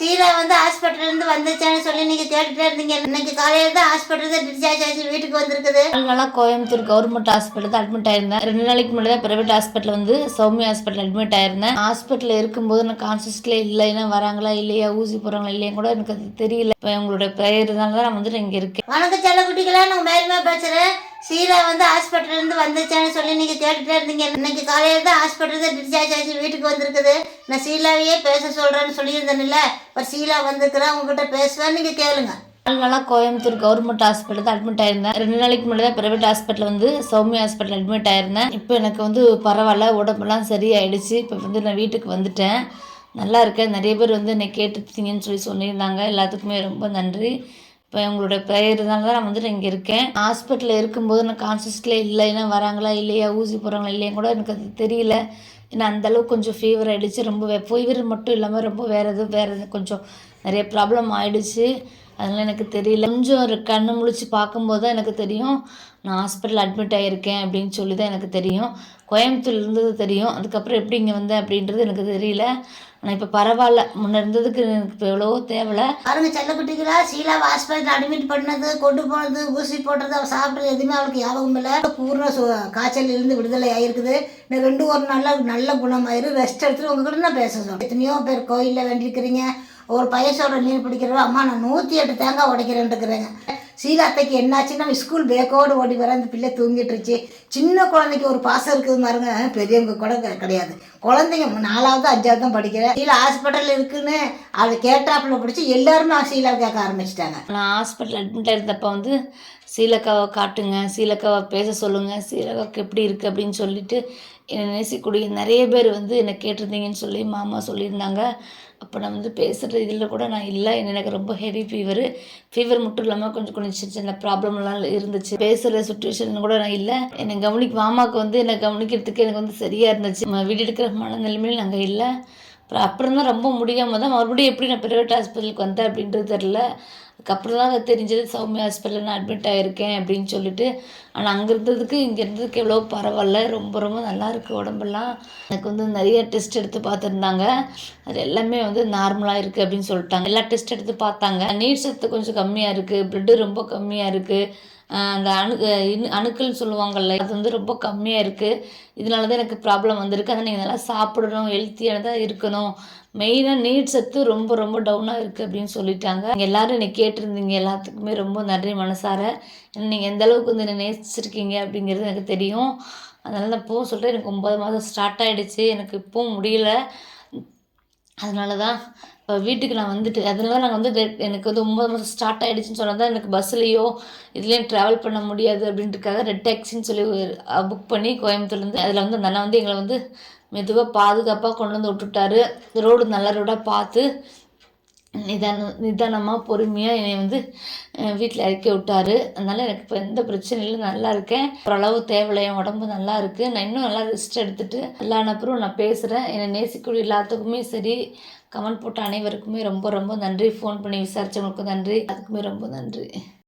சீலா வந்து ஹாஸ்பிட்டல்ல இருந்து வந்துச்சான்னு சொல்லி நீங்க கேட்டுட்டே இருந்தீங்க. இன்னைக்கு காலையில தான் ஹாஸ்பிட்டல் டிஸ்சார்ஜ் ஆச்சு வீட்டுக்கு வந்திருக்குது. நாளாக கோயம்புத்தூர் கவர்மெண்ட் ஹாஸ்பிட்டல் தான் அட்மிட் ஆயிருந்தேன். ரெண்டு நாளைக்கு முன்னாடி தான் பிரைவேட் ஹாஸ்பிட்டல் வந்து சௌமியா ஹாஸ்பிட்டல் அட்மிட் ஆயிருந்தேன். ஹாஸ்பிட்டலில் இருக்கும்போது நான் கான்சியஸ்ல இல்லைன்னா வராங்களா இல்லையா ஊசி போடுறாங்களா இல்லையா கூட எனக்கு அது தெரியல. இப்போ உங்களோட பெயர்னால தான் நான் வந்துட்டு இங்கே இருக்கேன். வணக்கம் செல்ல குட்டிகளா நான் மேலுமே பேசுறேன். சீலா வந்து ஹாஸ்பிட்டல்லேருந்து வந்துச்சான்னு சொல்லி நீங்க கேட்டுட்டே இருந்தீங்க. இன்னைக்கு காலையில தான் ஹாஸ்பிட்டல் தான் டிஸ்சார்ஜ் ஆச்சு வீட்டுக்கு வந்திருக்குது. நான் சீலாவையே பேச சொல்றேன்னு சொல்லியிருந்தேன்ல. ஒரு சீலா வந்திருக்கிறேன் உங்ககிட்ட பேசுவேன் நீங்க கேளுங்க. நாலு நாளாக கோயம்புத்தூர் கவர்மெண்ட் ஹாஸ்பிட்டல் தான் அட்மிட் ஆயிருந்தேன். ரெண்டு நாளைக்கு முன்னாடி தான் பிரைவேட் ஹாஸ்பிட்டல் வந்து சௌமியா ஹாஸ்பிட்டல் அட்மிட் ஆயிருந்தேன். இப்போ எனக்கு வந்து பரவாயில்ல உடம்பெல்லாம் சரியாயிடுச்சு. இப்போ வந்து நான் வீட்டுக்கு வந்துட்டேன். நல்லா இருக்கேன். நிறைய பேர் வந்து என்னை கேட்டுருந்தீங்கன்னு சொல்லி சொல்லியிருந்தாங்க. எல்லாத்துக்குமே ரொம்ப நன்றி. இப்போ உங்களோட பெயர் தான் நான் வந்துட்டு இங்கே இருக்கேன். ஹாஸ்பிட்டலில் இருக்கும்போது நான் கான்சியஸ்ல இல்லைன்னா வராங்களா இல்லையா? ஊசி போடுறாங்களா இல்லையா கூட எனக்கு அது தெரியல. ஏன்னா அந்தளவுக்கு கொஞ்சம் ஃபீவர் ஆகிடுச்சு ரொம்ப ஃபீவர் மட்டும் இல்லாமல் ரொம்ப வேறு எதுவும் வேறு எதுவும் கொஞ்சம் நிறைய ப்ராப்ளம் ஆகிடுச்சு அதனால் எனக்கு தெரியல. கொஞ்சம் ஒரு கண்ணு முழிச்சு பார்க்கும்போது தான் எனக்கு தெரியும். நான் ஹாஸ்பிட்டல் அட்மிட் ஆகியிருக்கேன் அப்படின்னு சொல்லி தான் எனக்கு தெரியும். கோயம்புத்தூர்ல இருந்தது தெரியும். அதுக்கப்புறம் எப்படி இங்கே வந்தேன் அப்படின்றது எனக்கு தெரியல. ஆனால் இப்போ பரவாயில்ல. முன்ன இருந்ததுக்கு எனக்கு இப்போ எவ்வளவோ தேவலை பாருங்க செல்ல குட்டிகளா சீலாவை ஹாஸ்பிட்டல் அட்மிட் பண்ணது கொண்டு போனது ஊசி போடுறது அவள் சாப்பிட்றது எதுவுமே அவளுக்கு ஞாபகம் இல்லை. பூர்ண காய்ச்சல் இருந்து விடுதலை ஆகிருக்குது இன்னும் ரெண்டு ஒரு நாளில் நல்ல குணமாயிரு. ரெஸ்ட் எடுத்துட்டு உங்ககிட்ட நான் பேச சொல்றேன். எத்தனையோ பேர் கோயிலில் வேண்டியிருக்கிறீங்க. ஒரு பயசோட நீர் பிடிக்கிறவா அம்மா நான் நூற்றி எட்டு தேங்காய் உடைக்கிறேன்ட்டுக்கிறேங்க சீலாத்தைக்கு என்னாச்சுன்னா ஸ்கூல் பேக்கோடு ஓடி வர அந்த பிள்ளை தூங்கிட்டுருச்சு. சின்ன குழந்தைக்கு ஒரு பாசம் இருக்குது பாருங்க. பெரியவங்க கூட கிடையாது. குழந்தைங்க நாலாவது அஞ்சாவது தான் படிக்கிறேன் சீலா ஹாஸ்பிட்டல் இருக்குன்னு. அதை கேட்டாப்புல பிடிச்சி எல்லாருமே சீலா கேட்க ஆரம்பிச்சிட்டாங்க. நான் ஹாஸ்பிட்டல் அட்மிட் இருந்தப்போ வந்து சீலக்காவை காட்டுங்க சீலக்காவை பேச சொல்லுங்கள் சீலக்காவுக்கு எப்படி இருக்குது அப்படின்னு சொல்லிட்டு என்னை நேசிக்கூடிய நிறைய பேர் வந்து என்னை கேட்டிருந்தீங்கன்னு சொல்லி மாமா சொல்லியிருந்தாங்க. அப்போ நான் வந்து பேசுகிற இதில் கூட நான் இல்லை. எனக்கு ரொம்ப ஹெவி ஃபீவர் ஃபீவர் மட்டும் இல்லாமல் கொஞ்சம் கொஞ்சம் சின்ன சின்ன ப்ராப்ளம்லாம் இருந்துச்சு. பேசுகிற சுச்சுவேஷன் கூட நான் இல்லை. என்னை கவனிக்க மாமாவுக்கு வந்து என்னை கவனிக்கிறதுக்கு எனக்கு வந்து சரியாக இருந்துச்சு. வீடு எடுக்கிற மனநிலைமையில் நாங்கள் இல்லை. அப்புறம் அப்புறம் தான் ரொம்ப முடியாமல் தான் மறுபடியும் எப்படி நான் ப்ரைவேட் ஹாஸ்பிட்டலுக்கு வந்தேன் அப்படின்றது தெரில அதுக்கப்புறம் தான் தெரிஞ்சது சௌமியா ஹாஸ்பிட்டலில் நான் அட்மிட் ஆகியிருக்கேன் அப்படின்னு சொல்லிட்டு. ஆனால் அங்கே இருந்ததுக்கு இங்கே இருந்ததுக்கு எவ்வளோ பரவாயில்ல. ரொம்ப ரொம்ப நல்லா இருக்குது உடம்பெல்லாம். எனக்கு வந்து நிறைய டெஸ்ட் எடுத்து பார்த்துருந்தாங்க. அது எல்லாமே வந்து நார்மலாக இருக்குது அப்படின்னு சொல்லிட்டாங்க. எல்லா டெஸ்ட் எடுத்து பார்த்தாங்க. நீர் சத்து கொஞ்சம் கம்மியாக இருக்குது ப்ளட்டு ரொம்ப கம்மியாக இருக்குது அந்த அணு அணுக்கள் சொல்லுவாங்கல்ல அது வந்து ரொம்ப கம்மியாக இருக்குது இதனால தான் எனக்கு ப்ராப்ளம் வந்திருக்கு. அதை நீங்கள் நல்லா சாப்பிடணும் ஹெல்த்தியானதாக இருக்கணும். மெயினாக நீட் சத்து ரொம்ப ரொம்ப டவுனாக இருக்குது அப்படின்னு சொல்லிட்டாங்க. நீங்க எல்லாரும் என்னை கேட்டிருந்தீங்க. எல்லாத்துக்குமே ரொம்ப நன்றி மனசார. நீங்கள் எந்த அளவுக்கு வந்து என்னை நேசிச்சிருக்கீங்க அப்படிங்கிறது எனக்கு தெரியும். அதனால நான் இப்போவும் சொல்கிறேன் எனக்கு ஒம்பது மாதம் ஸ்டார்ட் ஆகிடுச்சு எனக்கு இப்போவும் முடியல. அதனால தான் இப்போ வீட்டுக்கு நான் வந்துட்டு அதனால தான் நாங்கள் வந்து எனக்கு வந்து ஒம்பது மாதம் ஸ்டார்ட் ஆகிடுச்சின்னு சொன்னால் தான் எனக்கு பஸ்லேயோ இதுலேயும் ட்ராவல் பண்ண முடியாது அப்படின்றதுக்காக ரெட் டேக்ஸின்னு சொல்லி புக் பண்ணி கோயம்புத்தூர்லேருந்து அதில் வந்து நல்லா வந்து எங்களை வந்து மெதுவாக பாதுகாப்பாக கொண்டு வந்து விட்டுட்டாரு. ரோடு நல்ல ரோடாக பார்த்து நிதான நிதானமாக பொறுமையாக என்னை வந்து வீட்டில் இறக்கி விட்டாரு. அதனால் எனக்கு இப்போ எந்த பிரச்சனையும் இல்லை நல்லா இருக்கேன். ஓரளவு தேவையில்லை என் உடம்பு நல்லா இருக்குது நான் இன்னும் நல்லா ரெஸ்ட் எடுத்துட்டு எல்லா அப்புறம் நான் பேசுகிறேன் என்னை நேசிக்கூடிய எல்லாத்துக்குமே சரி. கமெண்ட் போட்ட அனைவருக்குமே ரொம்ப ரொம்ப நன்றி. ஃபோன் பண்ணி விசாரித்தவங்களுக்கும் நன்றி. அதுக்குமே ரொம்ப நன்றி.